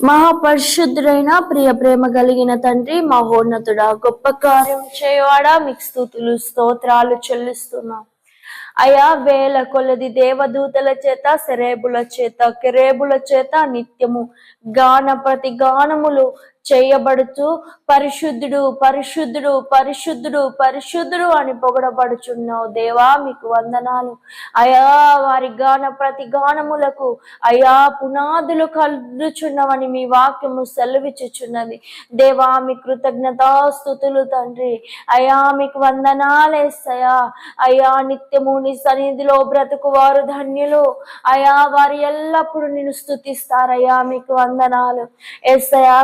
మహాపరిశుద్ధుడైన ప్రియ ప్రేమ కలిగిన తండ్రి మహోన్నతుడా గొప్ప కార్యం చేయవాడా మీకు స్థుతులు స్తోత్రాలు చెల్లిస్తున్నాం. అయా వేల కొలది దేవదూతల చేత సెరేబుల చేత కెరేబుల చేత నిత్యము గాన ప్రతి గానములు చేయబడుతూ పరిశుద్ధుడు పరిశుద్ధుడు పరిశుద్ధుడు పరిశుద్ధుడు అని పొగడబడుచున్నావు. దేవా మీకు వందనాలు. అయా వారి గాన ప్రతి గానములకు అయా పునాదులు కలుచున్నవని మీ వాక్యము సెలవిచ్చుచున్నది. దేవా మీ కృతజ్ఞతాస్థుతులు తండ్రి. అయా మీకు వందనాలేసయా అయా నిత్యము నీ సన్నిధిలో బ్రతుకు వారు ధన్యులు. అయా వారు ఎల్లప్పుడూ నేను స్థుతిస్తారయ్యా మీకు వందనాలు. ఎస్సయా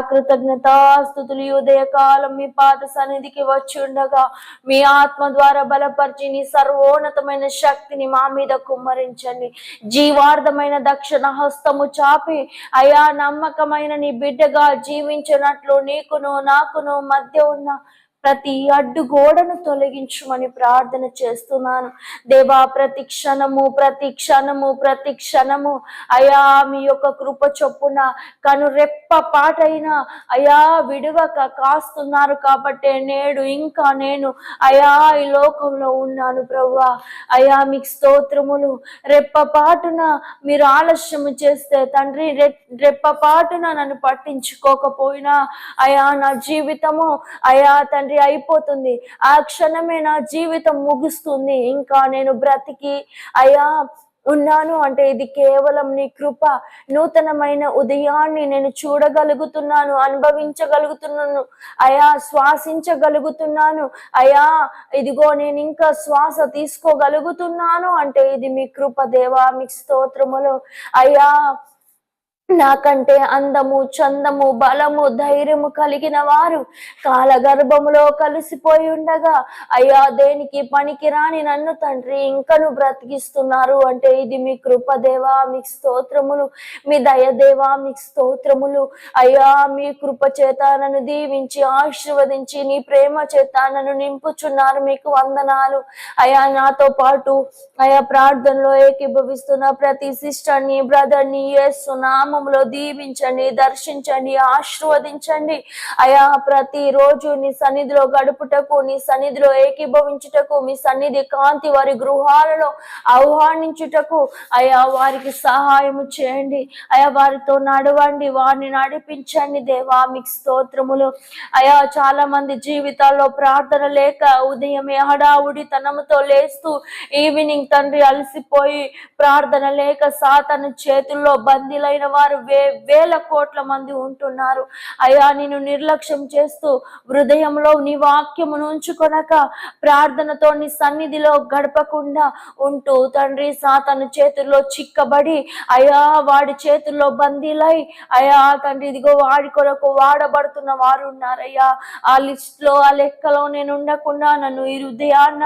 కృతజ్ఞతాస్థుతులు ఈ ఉదయకాలం మీ పాద సన్నిధికి వచ్చి ఉండగా మీ ఆత్మ ద్వారా బలపరిచి నీ సర్వోన్నతమైన శక్తిని మా మీద కుమ్మరించండి. జీవార్థమైన దక్షిణ హస్తము చాపి అయా నమ్మకమైన నీ బిడ్డగా జీవించినట్లు నీకును నాకును మధ్య ఉన్న ప్రతి అడ్డు గోడను తొలగించుమని ప్రార్థన చేస్తున్నాను. దేవా ప్రతి క్షణము ప్రతి క్షణము ప్రతి క్షణము అయా మీ యొక్క కృప చొప్పున కను రెప్ప పాటైనా అయా విడువక కాస్తున్నారు కాబట్టి నేడు ఇంకా నేను అయా ఈ లోకంలో ఉన్నాను ప్రవ్వా. అయా మీకు స్తోత్రములు. రెప్ప పాటున మీరు ఆలస్యము చేస్తే తండ్రి రెప్పపాటున రెప్ప పాటున నన్ను పట్టించుకోకపోయినా అయా నా జీవితము అయా తండ్రి అయిపోతుంది ఆ క్షణమే నా జీవితం ముగుస్తుంది. ఇంకా నేను బ్రతికి అయా ఉన్నాను అంటే ఇది కేవలం నీ కృప. నూతనమైన ఉదయాన్ని నేను చూడగలుగుతున్నాను అనుభవించగలుగుతున్నాను. అయా శ్వాసించగలుగుతున్నాను. అయా ఇదిగో నేను ఇంకా శ్వాస తీసుకోగలుగుతున్నాను అంటే ఇది మీ కృప దేవా మీ స్తోత్రములు. అయ్యా నాకంటే అందము చందము బలము ధైర్యము కలిగిన వారు కాలగర్భములో కలిసిపోయి ఉండగా అయ్యా దేనికి పనికి రాని నన్ను తండ్రి ఇంకను బ్రతికిస్తున్నారు అంటే ఇది మీ కృపదేవా మీకు స్తోత్రములు మీ దయదేవా మీకు స్తోత్రములు. అయ్యా మీ కృప చేత నన్ను దీవించి ఆశీర్వదించి నీ ప్రేమ చేత నన్ను నింపుచున్నారు మీకు వందనాలు. అయా నాతో పాటు అయా ప్రార్థనలో ఏకీభవిస్తున్న ప్రతి సిస్టర్ని బ్రదర్ని యేసు నామములో దీవించండి దర్శించండి ఆశీర్వదించండి. అయా ప్రతి రోజు నీ సన్నిధిలో గడుపుటకు నీ సన్నిధిలో ఏకీభవించుటకు మీ సన్నిధి కాంతి వారి గృహాలలో ఆహ్వానించుటకు అయా వారికి సహాయము చేయండి. అయా వారితో నడవండి వారిని నడిపించండి దేవా మీకు స్తోత్రములు. అయా చాలా మంది జీవితాల్లో ప్రార్థన లేక ఉదయమే హడావుడి తనముతో లేస్తూ ఈవినింగ్ తండ్రి అలసిపోయి ప్రార్థన లేక సాతను చేతుల్లో బందీలైన వారు వే వేల కోట్ల మంది ఉంటున్నారు. అయ్యా నేను నిర్లక్ష్యం చేస్తూ హృదయంలో నీ వాక్యమును ఉంచుకొనక ప్రార్థనతో నీ సన్నిధిలో గడపకుండా ఉంటూ తండ్రి సాతను చేతుల్లో చిక్కబడి అయా వాడి చేతుల్లో బందీలై అయా తండ్రి ఇదిగో వాడి కొరకు వాడబడుతున్న వారు ఉన్నారయ్యా. ఆ లిస్ట్లో ఆ లెక్కలో నేను ఉండకుండా నన్ను ఈ హృదయాన్న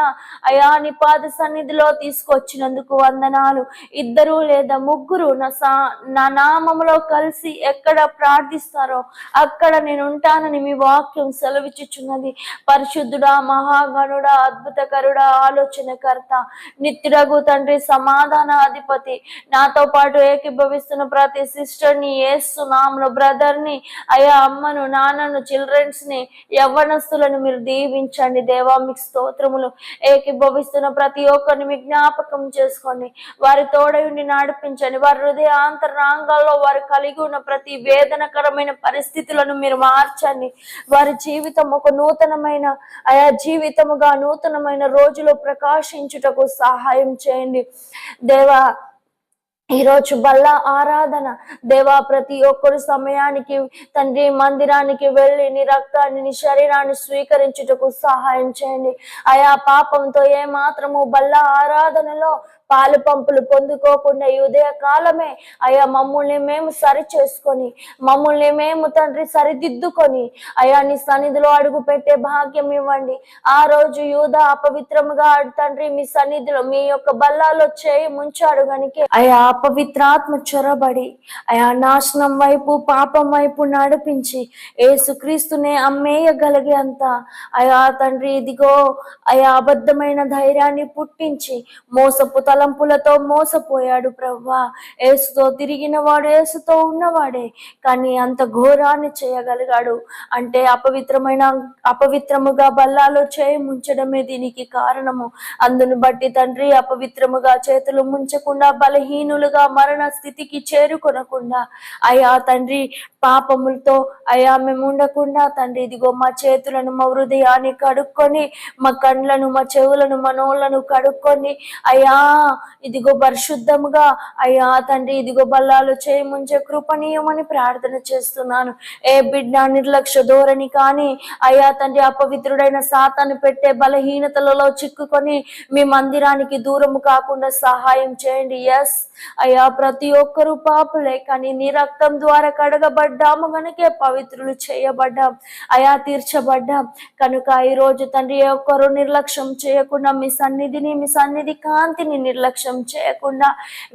అయా నీ పాద సన్నిధిలో తీసుకొచ్చినందుకు వందనాలు. ఇద్దరు లేదా ముగ్గురు నా సా నా నామములో కలిసి ఎక్కడ ప్రార్థిస్తారో అక్కడ నేను ఉంటానని మీ వాక్యం సెలవిచ్చుచున్నది. పరిశుద్ధుడా మహాగణుడా అద్భుతకరుడా ఆలోచనకర్త నిత్యుడగు తండ్రి సమాధాన అధిపతి నాతో పాటు ఏకీభవిస్తున్న ప్రతి సిస్టర్ని ఏసు నామను బ్రదర్ని అయా అమ్మను నాన్నను చిల్డ్రన్స్ని యవ్వనస్తులను మీరు దీవించండి. దేవా మీకు స్తోత్రములు. ఏకీభవిస్తున్న ప్రతి ఒక్కరిని మీ జ్ఞాపకం చేసుకోండి. వారి తోడయుండి నడిపించండి. వారి హృదయాంతరాంగాల్లో వారు కలిగి ఉన్న ప్రతి వేదనకరమైన పరిస్థితులను మీరు మార్చండి. వారి జీవితం ఒక నూతనమైన ఆయా జీవితముగా నూతనమైన రోజులో ప్రకాశించుటకు సహాయం చేయండి. దేవా ఈరోజు బల్ల ఆరాధన. దేవా ప్రతి ఒక్కరు సమయానికి తండ్రి మందిరానికి వెళ్ళి నీ రక్తాన్ని నీ శరీరాన్ని స్వీకరించుటకు సహాయం చేయండి. ఆయా పాపంతో ఏ మాత్రము బల్ల ఆరాధనలో పాలు పంపులు పొందుకోకుండా ఈ ఉదయ కాలమే అయ్యా మమ్మల్ని మేము సరి చేసుకొని మమ్మల్ని మేము తండ్రి సరిదిద్దుకొని అయా నీ సన్నిధిలో అడుగు పెట్టే భాగ్యం ఇవ్వండి. ఆ రోజు యూధ అపవిత్రముగా తండ్రి మీ సన్నిధిలో మీ యొక్క బల్లాలో చేయి ముంచాడు గనికే అయ్యా అపవిత్రాత్మ చొరబడి అయా నాశనం వైపు పాపం వైపు నడిపించి ఏసుక్రీస్తునే అమ్మేయగలిగే అంత అయా తండ్రి ఇదిగో అయా అబద్ధమైన ధైర్యాన్ని పుట్టించి మోసపు తల తలంపులతో మోసపోయాడు ప్రవ్వా. ఏసుతో తిరిగిన వాడు ఏసుతో ఉన్నవాడే కానీ అంత ఘోరాన్ని చేయగలిగాడు. అంటే అపవిత్రమైన అపవిత్రముగా బల్లాలో చేయి ముంచడమే దీనికి కారణము. అందును బట్టి తండ్రి అపవిత్రముగా చేతులు ముంచకుండా బలహీనులుగా మరణ స్థితికి చేరుకొనకుండా అయా తండ్రి పాపములతో అయా మేము ఉండకుండా తండ్రి ఇదిగో మా చేతులను మా హృదయాన్ని కడుక్కొని మా కండ్లను మా చెవులను మా నోళ్ళను కడుక్కొని అయా ఇదిగో పరిశుద్ధముగా అయ్యా తండ్రి ఇదిగో బల్లాలు చేయి ముంచే కృపణీయమని ప్రార్థన చేస్తున్నాను. ఏ బిడ్డ నిర్లక్ష్య ధోరణి కానీ అయ్యా తండ్రి అపవిత్రుడైన సాతాను పెట్టే బలహీనతలలో చిక్కుకొని మీ మందిరానికి దూరము కాకుండా సహాయం చేయండి. ఎస్ అయ్యా ప్రతి ఒక్కరూ పాపులే కానీ నీ రక్తం ద్వారా కడగబడ్డాము గనకే పవిత్రులు చేయబడ్డాం. అయా తీర్చబడ్డాం. కనుక ఈ రోజు తండ్రి ఏ ఒక్కరు నిర్లక్ష్యం చేయకుండా మీ సన్నిధిని మీ సన్నిధి కాంతిని నిర్లక్ష్యం చేయకుండా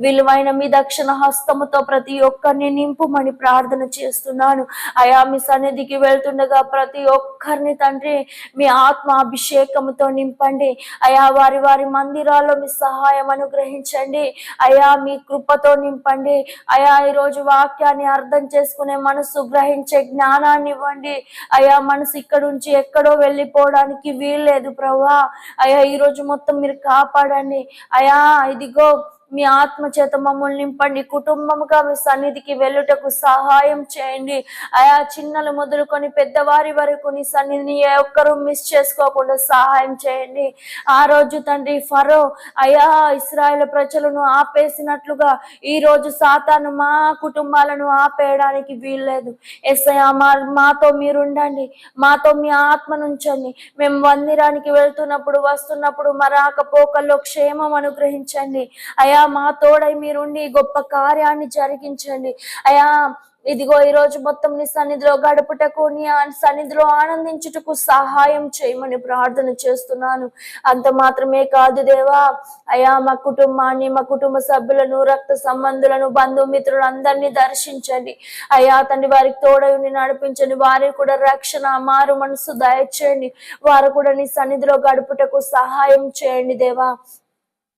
విలువైన మీ దక్షిణ హస్తముతో ప్రతి ఒక్కరిని నింపుమని ప్రార్థన చేస్తున్నాను. అయా మీ సన్నిధికి వెళ్తుండగా ప్రతి ఒక్కరిని తండ్రి మీ ఆత్మ అభిషేకముతో నింపండి. అయా వారి వారి మందిరాల్లో మీ సహాయం అనుగ్రహించండి. అయా మీ కృపతో నింపండి. అయా ఈ రోజు వాక్యాన్ని అర్థం చేసుకునే మనసు గ్రహించే జ్ఞానాన్ని ఇవ్వండి. అయా మనసు ఇక్కడ నుంచి ఎక్కడో వెళ్ళిపోవడానికి వీల్లేదు ప్రభా. అయా ఈ రోజు మొత్తం మీరు కాపాడండి. అయా ఇదిగో మీ ఆత్మ చేత మమ్మల్ని నింపండి. కుటుంబముగా మీ సన్నిధికి వెళ్ళుటకు సహాయం చేయండి. అయా చిన్నలు మొదలుకొని పెద్దవారి వరకు నీ సన్నిధిని ఏ ఒక్కరూ మిస్ చేసుకోకుండా సహాయం చేయండి. ఆ రోజు తండ్రి ఫరో అయా ఇస్రాయల్ ప్రజలను ఆపేసినట్లుగా ఈ రోజు సాతాను మా కుటుంబాలను ఆపేయడానికి వీల్లేదు. ఎస్ఐ మా మాతో మీరుండండి. మాతో మీ ఆత్మను ఉంచండి మేము మందిరానికి వెళ్తున్నప్పుడు వస్తున్నప్పుడు మా రాకపోకల్లో క్షేమం అనుగ్రహించండి. అయా మా తోడై మీరుండి గొప్ప కార్యాన్ని జరిగించండి. అయా ఇదిగో ఈ రోజు మొత్తం నీ సన్నిధిలో గడుపుటకు నీ సన్నిధిలో ఆనందించుటకు సహాయం చేయమని ప్రార్థన చేస్తున్నాను. అంత మాత్రమే కాదు దేవా అయా మా కుటుంబాన్ని మా కుటుంబ సభ్యులను రక్త సంబంధులను బంధుమిత్రులు అందరినీ దర్శించండి. అయా తండ్రి వారికి తోడై ఉండి నడిపించండి. వారికి కూడా రక్షణ మారు మనసు దయచేయండి. వారు కూడా నీ సన్నిధిలో గడుపుటకు సహాయం చేయండి దేవా.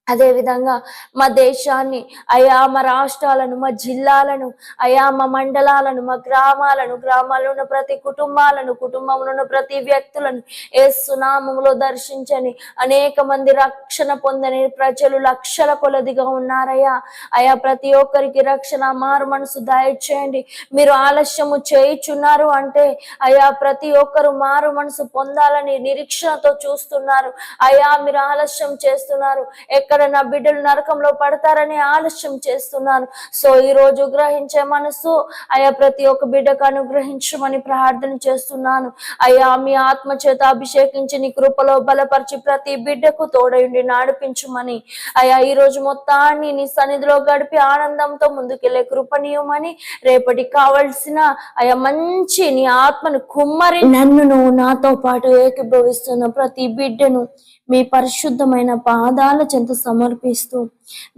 అదేవిధంగా మా దేశాన్ని అయా మా రాష్ట్రాలను మా జిల్లాలను అయా మా మండలాలను మా గ్రామాలను గ్రామాల్లో ఉన్న ప్రతి కుటుంబాలను కుటుంబంలో ఉన్న ప్రతి వ్యక్తులను ఏ సునామంలో దర్శించని అనేక మంది రక్షణ పొందని ప్రజలు లక్షల కొలదిగా ఉన్నారయ్యా. అయా ప్రతి ఒక్కరికి రక్షణ మారు మనసు దయచేయండి. మీరు ఆలస్యము చేయుచున్నారు అంటే అయా ప్రతి ఒక్కరు మారు మనసు పొందాలని నిరీక్షణతో చూస్తున్నారు. అయా మీరు ఆలస్యం చేస్తున్నారు. ఎక్కడ నా బిడ్డలు నరకంలో పడతారని ఆలస్యం చేస్తున్నాను. సో ఈ రోజు గ్రహించే మనసు అయ్యా ప్రతి ఒక్క బిడ్డకు అనుగ్రహించమని ప్రార్థన చేస్తున్నాను. అయ్యా మీ ఆత్మ చేత అభిషేకించి నీ కృపలో బలపరిచి ప్రతి బిడ్డకు తోడయుండి నడిపించమని. అయ్యా ఈ రోజు మొత్తాన్ని నీ సన్నిధిలో గడిపి ఆనందంతో ముందుకెళ్ళే కృపనీయమని రేపటికి కావలసిన అయ్యా మంచి నీ ఆత్మను కుమ్మరి నన్నును నాతో పాటు ఏకీభవిస్తున్న ప్రతి బిడ్డను మీ పరిశుద్ధమైన పాదాల చెంత సమర్పిస్తూ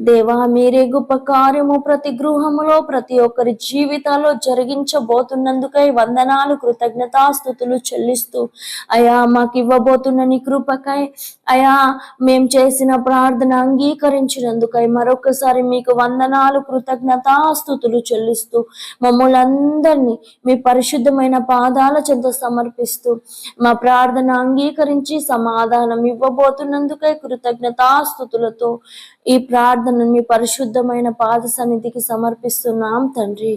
దేవా మీరే గొప్ప కార్యము ప్రతి గృహములో ప్రతి ఒక్కరి జీవితాల్లో జరిగించబోతున్నందుకై వందనాలు కృతజ్ఞతాస్థుతులు చెల్లిస్తూ అయా మాకు ఇవ్వబోతున్న నీ కృపకై అయా మేం చేసిన ప్రార్థన అంగీకరించినందుకై మరొకసారి మీకు వందనాలు కృతజ్ఞతాస్థుతులు చెల్లిస్తూ మమ్మల్ని అందరినీ మీ పరిశుద్ధమైన పాదాల చెంత సమర్పిస్తూ మా ప్రార్థన అంగీకరించి సమాధానం ఇవ్వబోతున్నందుకై కృతజ్ఞతాస్థుతులతో ఈ ప్రార్థనను మీ పరిశుద్ధమైన పాద సన్నిధికి సమర్పిస్తున్నాం తండ్రి.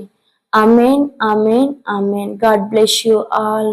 Amen amen amen God bless you all.